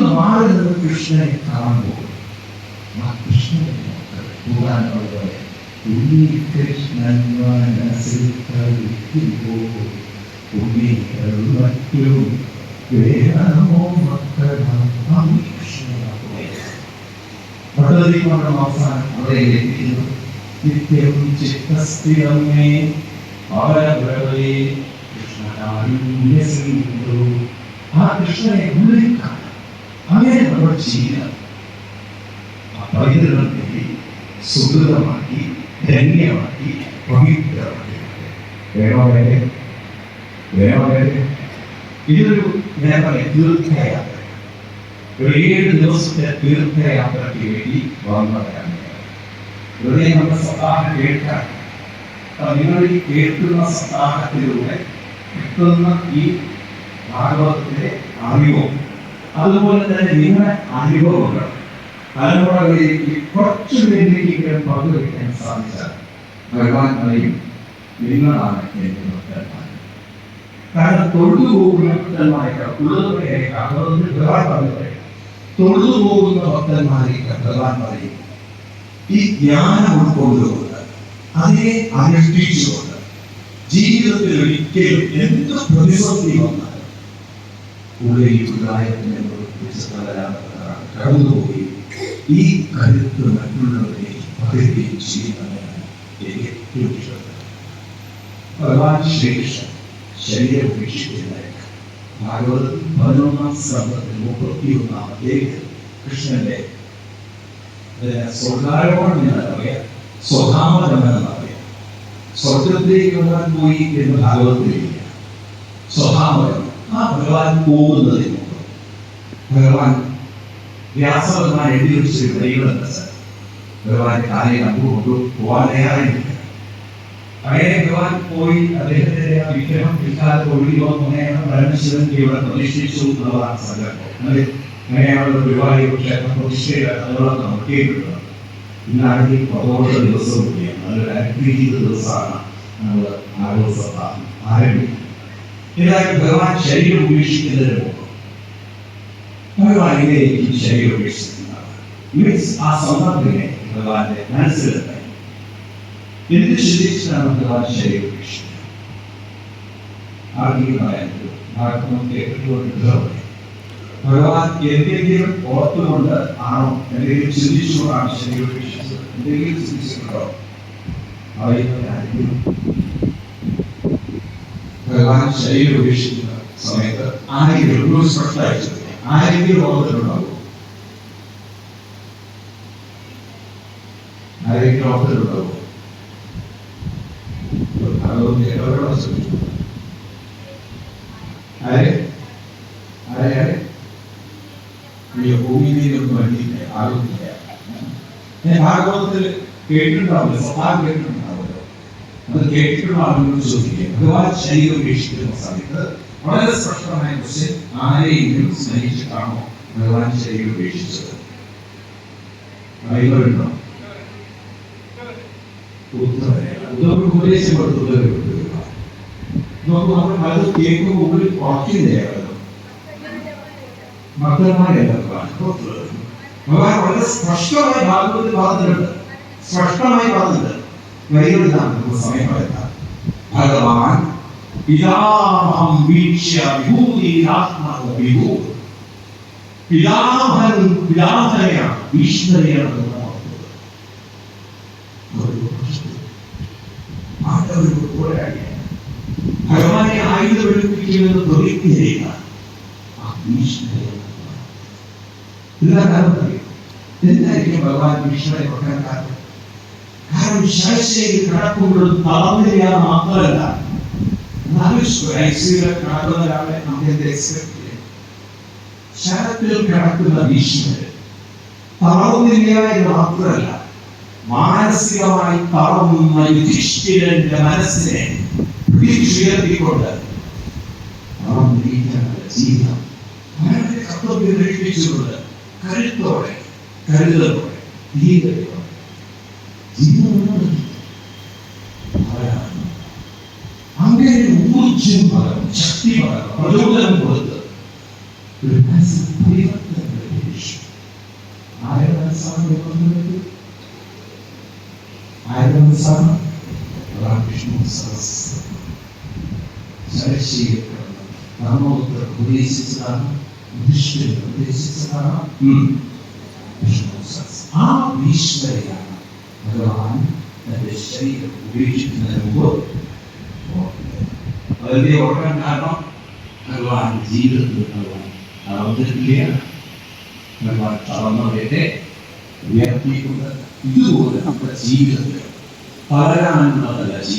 നിന്ന് മാറി നിന്ന് കൃഷ്ണനെ കാണാൻ പോകും ആ കൃഷ്ണനെ കൂടാനുള്ളവരെ ഉണ്ണികൃഷ്ണൻ മനസ്സിൽ കളിക്കുമ്പോൾ ഉണ്ണികൾ മറ്റും വേണമോ മക്കളാം ആ ഉണ്ണികൃഷ്ണനാകുക ഭഗവതി കൊണ്ട് അവസാനം അവിടെ എത്തിക്കുന്നു നിത്യം ചിത്തസ്ഥിരമേ അവരവരെ കൃഷ്ണനാരുണ്യസിന്ധു ആ കൃഷ്ണനെ ഉള്ളിൽ കാണാം അങ്ങനെ നമ്മൾ ചെയ്യണം ആ പൈതൃകത്തെ സുഹൃതമാക്കി ധന്യമാക്കി പവിത്രമാക്കി വേണോ വേറെ? ഇതൊരു ഞാൻ പറയാം തീർത്ഥയാത്ര. ഒരു ഏഴ് ദിവസത്തെ തീർത്ഥയാത്രയ്ക്ക് വേണ്ടി വന്നതാണ് വെറുതെ നമ്മുടെ സപ്താഹം കേൾക്കാൻ. നിങ്ങൾ ഈ കേൾക്കുന്ന സപ്താഹത്തിലൂടെ കിട്ടുന്ന ഈ ഭാഗവതത്തിലെ അറിവും അതുപോലെ തന്നെ നിങ്ങളുടെ അനുഭവങ്ങൾ. തലമുറകളിലേക്ക് കുറച്ചു പേരിലേക്ക് പങ്കുവയ്ക്കാൻ സാധിച്ചാൽ ഭഗവാൻ പറയും നിങ്ങളാണ് എന്റെ ഭക്തന്മാർ. കാരണം തൊഴുതു പോകുന്ന ഭക്തന്മാരെക്കാൾ അതുകൊണ്ട് ഭഗവാൻ പറഞ്ഞത് തൊഴുതു പോകുന്ന ഭക്തന്മാരേക്കാൾ ഭഗവാൻ പറയും ഈ ജ്ഞാനം ഉൾക്കൊണ്ടുകൊണ്ട് അതിനെ അനുഷ്ഠിച്ചുകൊണ്ട് ജീവിതത്തിൽ ഒരിക്കലും എന്ത് പ്രതിസന്ധി വന്നാലും പ്രവർത്തിച്ച് തകരാറുള്ളവരാണ് കടന്നുപോയി ഈ കരുത്ത് മറ്റുള്ളവരെ പകരുകയും ചെയ്യുന്നതാണ് എനിക്ക് ഏറ്റവും ഇഷ്ടപ്പെട്ടത് ഭഗവാൻ ശ്രീകൃഷ്ണൻ ശരീരം ഉപേക്ഷിക്കുന്നതായിട്ട് ഭാഗവതത്തിൽ പതിനൊന്നാം സർവത്തിൽ മുപ്പത്തിയൊന്നാം അധ്യായത്തിൽ കൃഷ്ണന്റെ സ്വർഗാരോപണം എന്ന് പറയാം സ്വഭാവനം എന്ന് പറയാം സ്വർഗത്തിലേക്ക് പോയി എന്ന് ഭാഗവത്തിലില്ല ആ ഭഗവാൻ പോകുന്നതിന് ഭഗവാൻ വ്യാസഭഗവാൻ എഴുതി വഴികളുണ്ട് സാർ. ഭഗവാന്റെ കാലയിൽ അങ്ങോട്ട് പോവാൻ തയ്യാറായില്ല അങ്ങനെ ഭഗവാൻ പോയി അദ്ദേഹത്തിന്റെ ആ വിഗ്രഹം പിൽക്കാലത്ത് ഒഴുകിയോ അങ്ങനെയാണ് പരമശിവൻ ഇവിടെ പ്രതിഷ്ഠിച്ചു എന്നുള്ളതാണ് സങ്കല്പം. അങ്ങനെ അങ്ങനെയാണ് ഗുരുവായൂർ ക്ഷേത്രം പ്രതിഷ്ഠയുടെ നമുക്ക് കേട്ടിട്ടുണ്ട് ഇന്നാണെങ്കിൽ പതോട്ട ദിവസവും കൂടിയാണ്. അതൊരു അനുഗ്രഹീത ദിവസമാണ്. നമ്മൾ ആഘോഷ ആരംഭിക്കുന്നത് ഏതായാലും ഭഗവാൻ ശരീരം ഉപേക്ഷിക്കുന്നതിന് മുമ്പ് ഭഗവാൻ ഇങ്ങനെയായിരിക്കും ശരീരം ഉപേക്ഷിക്കുന്നതാണ് മീൻസ് ആ സന്ദർഭത്തിനെ ഭഗവാന്റെ മനസ്സിലെത്തായി എന്ത് ചിന്തിച്ചിട്ടാണ് ഭഗവാൻ ശരീരം ഉപേക്ഷിക്കുന്നത് ആർക്കും പറയാൻ പറ്റും ആർക്കും കേട്ടിട്ടുകൊണ്ട് ഭഗവാൻ എന്തെങ്കിലും ഓർത്തുകൊണ്ട് ആണോ എന്തെങ്കിലും ചിന്തിച്ചുകൊണ്ടാണ് ശരീരം ഉപേക്ഷിച്ചത് എന്തെങ്കിലും ചിന്തിച്ചിട്ടുണ്ടോ അറിയുന്നവർ ആരെങ്കിലും ഭഗവാൻ ശരീരം ഉപേക്ഷിക്കുന്ന സമയത്ത് ആരെങ്കിലും ഒരു ചോദിക്കാം ആരെങ്കിലും ഓർത്തിട്ടുണ്ടാവും ആരെങ്കിലും ഓർത്തിട്ടുണ്ടാവും അതൊന്നും കേട്ടവരോട് ശ്രമിച്ചു ഈ ഭൂമിയിലൊന്നും വേണ്ടിയില്ല ആരോഗ്യമില്ല ഞാൻ ഭാഗവതത്തിൽ കേട്ടിട്ടുണ്ടാവില്ല സ്വഭാവം കേട്ടിട്ടുണ്ടാവുമല്ലോ അത് കേട്ടിട്ടുള്ള ആളുകളോട് ചോദിക്കുക. അഥവാ ശരീരം ഉപേക്ഷിക്കുന്ന സമയത്ത് വളരെ സ്പഷ്ടമായ ക്വസ്റ്റ്യൻ ആരെയെങ്കിലും സ്നേഹിച്ചിട്ടാണോ ഭഗവാൻ ശരീരം ഉപേക്ഷിച്ചത്? ഉത്തരവില്ല ഉത്തരവ് ഉപദേശം കൊടുത്ത് ഉത്തരവിട്ടു നോക്കൂ നമ്മൾ അത് കേൾക്കുമ്പോൾ ഉള്ളിൽ ഉറക്കുന്നില്ല ഭക്തന്മാരല്ല ഭഗവാൻ വളരെ സ്പഷ്ടമായി ഭാഗവതത്തിൽ പറഞ്ഞിട്ടുണ്ട് സ്പഷ്ടമായി പറഞ്ഞിട്ടുണ്ട്. വരികളിലാണ് നമുക്ക് സമയം പറയുന്നത് ഭഗവാൻ പിതാമഹം വീക്ഷ്യ വിഭൂതിരാത്മാവ വിഭൂ പിതാമഹൻ പിതാമഹനെയാണ് പോരാടിയാണ് ഭഗവാനെ ആയുധമെടുപ്പിക്കുമെന്ന് പ്രതിജ്ഞ ചെയ്യുക എന്താ കാരണം? എന്തായിരിക്കും ഭഗവാൻ ഭീഷ്മരെ വെക്കാൻ കാരണം? കാരണം ശരശയിൽ കിടക്കുമ്പോഴും തളർന്നില്ല മാത്രമല്ല. കിടക്കുന്ന ഒരാളെ നമുക്ക് എക്സ്പെക്ട് ചെയ്യാം. ശരത്തിൽ കിടക്കുന്ന ഭീഷണര് തളർന്നില്ല എന്ന് മാത്രമല്ല മാനസികമായി തളർന്ന യുധിഷ്ഠിരന്റെ മനസ്സിനെ പിടിച്ചുയർത്തിക്കൊണ്ട് ജീവിതം. കർത്തവ്യം കഴിപ്പിച്ചുകൊണ്ട് കരുത്തോടെ കരുതലോടെ അങ്ങനെ ഊർജം പകർന്നു ശക്തി പകർന്നു പ്രചോദനം കൊടുത്ത് ഒരു മനസ്സിൽ പരിവർത്തനം പ്രതീക്ഷിച്ചു ആരുടെ മനസ്സാണ് ദൈവത്തിലേക്ക് ആരുടെ മനസ്സാണ് രാമകൃഷ്ണ സരസ്വതിക്കപ്പെടുന്നത് നമ്മോട് ഉപദേശിച്ചതാണ് ഉപദേശിച്ചതാണ് വിഷ്ണു ആ ഭീഷ്മരെയാണ് ഭഗവാൻ തന്റെ ശരീരം ഉപേക്ഷിക്കുന്നതിന് മുമ്പ് അവരുടെ ഓർക്കാൻ കാരണം ഭഗവാൻ ജീവിതത്തിൽ ഭഗവാൻ തളർന്നിരിക്കുകയാണ്. ഭഗവാൻ തളർന്നവരെ ഉയർത്തിയിട്ടുണ്ട്. ഇതുപോലെ നമ്മുടെ ജീവിതത്തിൽ തളരാനുള്ളതല്ല ജീവിതം